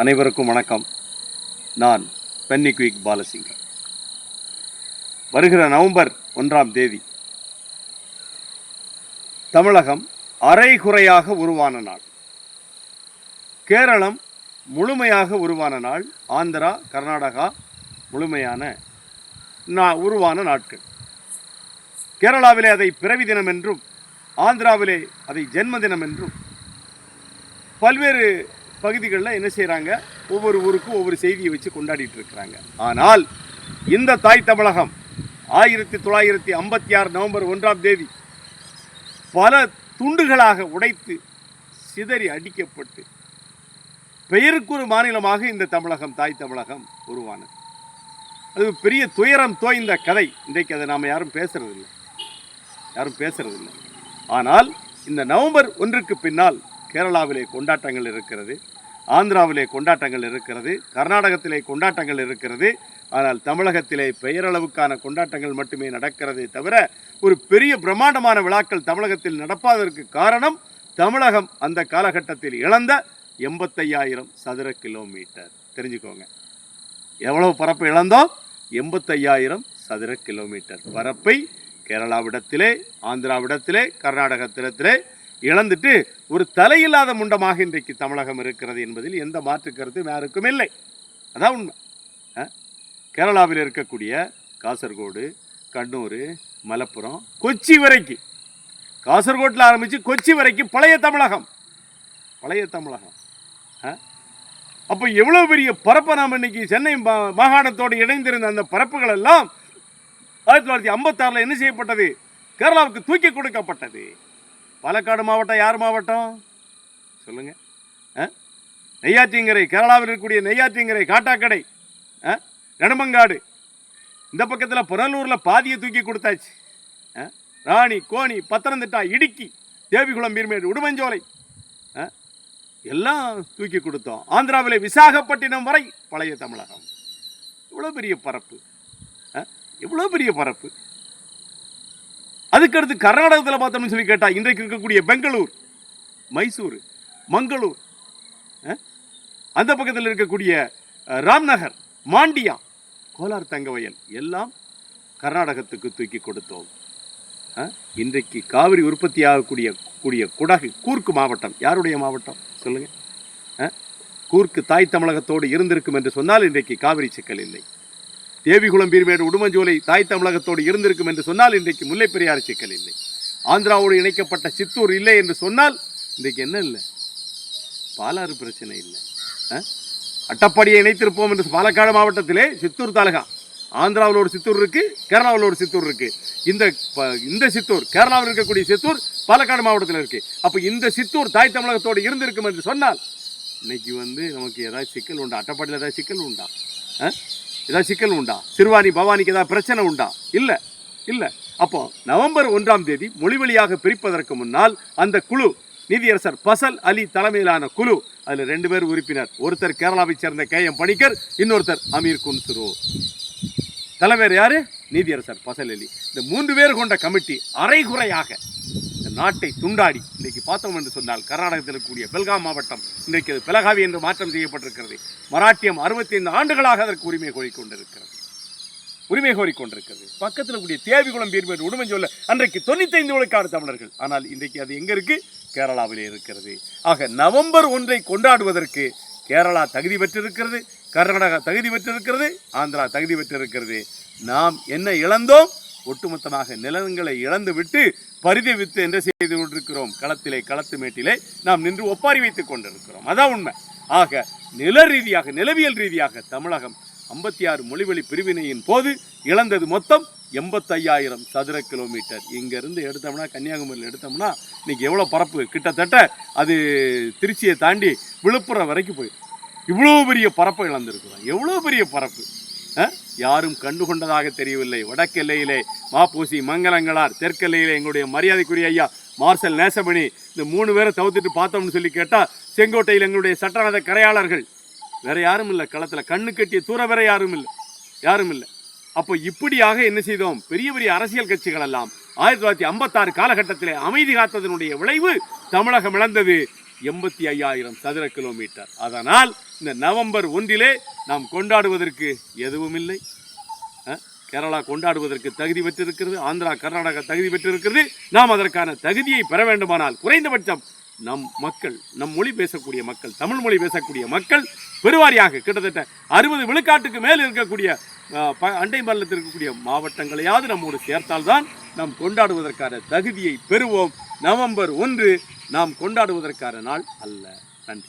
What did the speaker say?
அனைவருக்கும் வணக்கம். நான் பென்னி குயிக் பாலசிங்கம். வருகிற நவம்பர் ஒன்றாம் தேதி தமிழகம் அரைகுறையாக உருவான நாள். கேரளம் முழுமையாக உருவான நாள். ஆந்திரா கர்நாடகா முழுமையான நா உருவான நாட்கள். கேரளாவிலே அதை பிறவி தினம் என்றும் ஆந்திராவிலே அதை ஜென்மதினம் என்றும் பல்வேறு பகுதிகளில் என்ன செய்கிறாங்க ஒவ்வொரு ஊருக்கும் ஒவ்வொரு செய்தியை வச்சு கொண்டாடிட்டு இருக்கிறாங்க. ஆனால் இந்த தாய் தமிழகம் ஆயிரத்தி தொள்ளாயிரத்தி ஐம்பத்தி ஆறு நவம்பர் ஒன்றாம் தேதி பல துண்டுகளாக உடைத்து சிதறி அடிக்கப்பட்டு பெயருக்கு ஒரு மாநிலமாக இந்த தமிழகம் தாய் தமிழகம் உருவானது. அது பெரிய துயரம் தோய்ந்த கதை. இன்றைக்கு அதை நாம் யாரும் பேசுறதில்லை. யாரும் பேசுறதில்லை. ஆனால் இந்த நவம்பர் ஒன்றுக்கு பின்னால் கேரளாவிலே கொண்டாட்டங்கள் இருக்கிறது ஆந்திராவிலே கொண்டாட்டங்கள் இருக்கிறது கர்நாடகத்திலே கொண்டாட்டங்கள் இருக்கிறது. ஆனால் தமிழகத்திலே பெயரளவுக்கான கொண்டாட்டங்கள் மட்டுமே நடக்கிறதே தவிர ஒரு பெரிய பிரம்மாண்டமான விழாக்கள் தமிழகத்தில் நடப்பதற்கு காரணம் தமிழகம் அந்த காலகட்டத்தில் இழந்த எண்பத்தையாயிரம் சதுர கிலோமீட்டர். தெரிஞ்சுக்கோங்க. எவ்வளவு பரப்பு இழந்தோம் எண்பத்தையாயிரம் சதுர கிலோமீட்டர் பரப்பை கேரளாவிடத்திலே ஆந்திராவிடத்திலே கர்நாடகத்திடத்திலே இழந்துட்டு ஒரு தலையில்லாத முண்டமாக இன்றைக்கு தமிழகம் இருக்கிறது என்பதில் எந்த மாற்று கருத்தும் யாருக்கும் இல்லை. அதான் உண்மை. கேரளாவில் இருக்கக்கூடிய காசர்கோடு கண்ணூர் மலப்புரம் கொச்சி வரைக்கும் காசர்கோட்டில் ஆரம்பித்து கொச்சி வரைக்கும் பழைய தமிழகம். பழைய தமிழகம். அப்போ எவ்வளோ பெரிய பரப்பை நாம் இன்னைக்கு சென்னை மாகாணத்தோடு இணைந்திருந்த அந்த பரப்புகள் எல்லாம் ஆயிரத்தி தொள்ளாயிரத்தி ஐம்பத்தாறில் என்ன செய்யப்பட்டது? கேரளாவுக்கு தூக்கி கொடுக்கப்பட்டது. பாலக்காடு மாவட்டம் யார் மாவட்டம் சொல்லுங்க ஆ? நெய்யாற்றிங்கரை கேரளாவில் இருக்கக்கூடிய நெய்யாற்றிங்கரை காட்டாக்கடை ஆ? நெடுமங்காடு இந்த பக்கத்தில் புனலூரில் பாதியை தூக்கி கொடுத்தாச்சு ஆ? ராணி கோணி பத்தனந்திட்டா இடுக்கி தேவிகுளம் பீர்மேடு உடுமஞ்சோலை ஆ? எல்லாம் தூக்கி கொடுத்தோம் ஆந்திராவில் விசாகப்பட்டினம் வரை பழைய தமிழகம் இவ்வளோ பெரிய பரப்பு ஆ? இவ்வளோ பெரிய பரப்பு அதுக்கடுத்து கர்நாடகத்தில் பார்த்தோம்னு சொல்லி கேட்டால் இன்றைக்கு இருக்கக்கூடிய பெங்களூர் மைசூர் மங்களூர் அந்த பக்கத்தில் இருக்கக்கூடிய ராம்நகர் மாண்டியா கோலார் தங்கவயல் எல்லாம் கர்நாடகத்துக்கு தூக்கி கொடுத்தோம். இன்றைக்கு காவிரி உற்பத்தி ஆகக்கூடிய கூடிய குடகு கூர்க்கு மாவட்டம். யாருடைய மாவட்டம்? சொல்லுங்கள் கூர்க்கு தாய் தமிழகத்தோடு இருந்திருக்கும் என்று சொன்னால் இன்றைக்கு காவிரி சிக்கல் இல்லை. தேவிகுளம் பீர்மேடு உடுமஞ்சோலை தாய் தமிழகத்தோடு இருந்திருக்கும் என்று சொன்னால் இன்றைக்கு முல்லைப் பெரியார் சிக்கல் இல்லை. ஆந்திராவோடு இணைக்கப்பட்ட சித்தூர் இல்லை என்று சொன்னால் இன்றைக்கு என்ன இல்லை? பாலாறு பிரச்சனை இல்லை. அஹ்? அட்டப்பாடியை இணைத்திருப்போம் என்று பாலக்காடு மாவட்டத்திலே சித்தூர் தாலுகா. ஆந்திராவில் ஒரு சித்தூர் இருக்கு கேரளாவில் ஒரு சித்தூர் இருக்கு. இந்த ப- இந்த சித்தூர் கேரளாவில் இருக்கக்கூடிய சித்தூர் பாலக்காடு மாவட்டத்தில் இருக்கு. அப்போ இந்த சித்தூர் தாய் தமிழகத்தோடு இருந்திருக்கும் என்று சொன்னால் இன்னைக்கு வந்து நமக்கு ஏதாவது சிக்கல் உண்டா? அட்டப்பாடியில் ஏதாவது சிக்கல் உண்டா? ஆ? ஏதாவது சிக்கல் உண்டா? சிறுவாணி பவானிக்கு ஏதாவது பிரச்சனை உண்டா? இல்லை இல்லை. அப்போ நவம்பர் ஒன்றாம் தேதி மொழி வழியாக பிரிப்பதற்கு முன்னால் அந்த குழு நீதியரசர் பசல் அலி தலைமையிலான குழு அதில் ரெண்டு பேர் உறுப்பினர். ஒருத்தர் கேரளாவைச் சேர்ந்த கே எம் பணிக்கர் இன்னொருத்தர் அமீர் குன்சுரு. தலைவர் யாரு? நீதியரசர் பசல் அலி. இந்த மூன்று பேர் கொண்ட கமிட்டி அரைகுறையாக நாட்டை துண்டாடி இன்றைக்கு பார்த்தோம் என்று சொன்னால் கர்நாடகத்தில் இருக்கக்கூடிய பெல்காம் மாவட்டம் இன்றைக்கு அது பெலகாவி என்று மாற்றம் செய்யப்பட்டிருக்கிறது. மராட்டியம் அறுபத்தி ஐந்து ஆண்டுகளாக அதற்கு உரிமை கோரிக்கொண்டிருக்கிறது. உரிமை கோரிக்கொண்டிருக்கிறது. பக்கத்தில் கூடிய தேவிகுளம் உடம்புன்னு சொல்ல அன்றைக்கு தொண்ணூத்தைந்து விழுக்காடு தமிழர்கள். ஆனால் இன்றைக்கு அது எங்க இருக்கு? கேரளாவிலே இருக்கிறது. ஆக நவம்பர் ஒன்றை கொண்டாடுவதற்கு கேரளா தகுதி பெற்றிருக்கிறது கர்நாடகா தகுதி பெற்றிருக்கிறது ஆந்திரா தகுதி பெற்றிருக்கிறது. நாம் என்ன இழந்தோம்? ஒட்டுமொத்தமாக நிலங்களை இழந்து விட்டு பரிதவித்து என்ன செய்து கொண்டிருக்கிறோம். களத்திலே களத்து மேட்டிலே நாம் நின்று ஒப்பாரி வைத்துக் கொண்டிருக்கிறோம். அதான் உண்மை. ஆக நில ரீதியாக நிலவியல் ரீதியாக தமிழகம் ஐம்பத்தி ஆறு மொழிவழி பிரிவினையின் போது இழந்தது மொத்தம் எண்பத்தையாயிரம் சதுர கிலோமீட்டர். இங்கேருந்து எடுத்தோம்னா கன்னியாகுமரியில் எடுத்தோம்னா இன்னைக்கு எவ்வளோ பரப்பு? கிட்டத்தட்ட அது திருச்சியை தாண்டி விழுப்புரம் வரைக்கும் போயிடும் இவ்வளோ பெரிய பரப்பை இழந்திருக்கிறோம். எவ்வளோ பெரிய பரப்பு? ஆ? யாரும் கண்டுகொண்டதாக தெரியவில்லை. வடக்கெல்லையிலே மாப்பூசி மங்களங்களார் தெற்கெல்லையிலே எங்களுடைய மரியாதைக்குரிய ஐயா மார்சல் நேசமணி இந்த மூணு பேரை தவிர்த்துட்டு பார்த்தோம்னு சொல்லி கேட்டால் செங்கோட்டையில் எங்களுடைய சட்டநாத கரையாளர்கள். வேற யாரும் இல்லை களத்தில் கண்ணு கட்டிய தூர வேற யாரும் இல்லை யாரும் இல்லை. அப்போ இப்படியாக என்ன செய்தோம்? பெரிய பெரிய அரசியல் கட்சிகள் எல்லாம் ஆயிரத்தி தொள்ளாயிரத்தி ஐம்பத்தாறு காலகட்டத்தில் அமைதி காத்ததனுடைய விளைவு தமிழகம் இழந்தது. எண்பத்தி ஐயாயிரம் சதுர கிலோமீட்டர். அதனால் இந்த நவம்பர் ஒன்றிலே நாம் கொண்டாடுவதற்கு எதுவும் இல்லை கேரளா கொண்டாடுவதற்கு தகுதி பெற்றிருக்கிறது ஆந்திரா கர்நாடகா தகுதி பெற்றிருக்கிறது. நாம் அதற்கான தகுதியை பெற வேண்டுமானால் குறைந்தபட்சம் நம் மக்கள் நம் மொழி பேசக்கூடிய மக்கள் தமிழ் மொழி பேசக்கூடிய மக்கள் பெருவாரியாக கிட்டத்தட்ட அறுபது விழுக்காட்டுக்கு மேல் இருக்கக்கூடிய ப- அண்டை மாநிலத்தில் இருக்கக்கூடிய மாவட்டங்களையாவது நம்மோடு சேர்த்தால்தான் நாம் கொண்டாடுவதற்கான தகுதியை பெறுவோம். நவம்பர் ஒன்று நாம் கொண்டாடுவதற்கான நாள் அல்ல. நன்றி.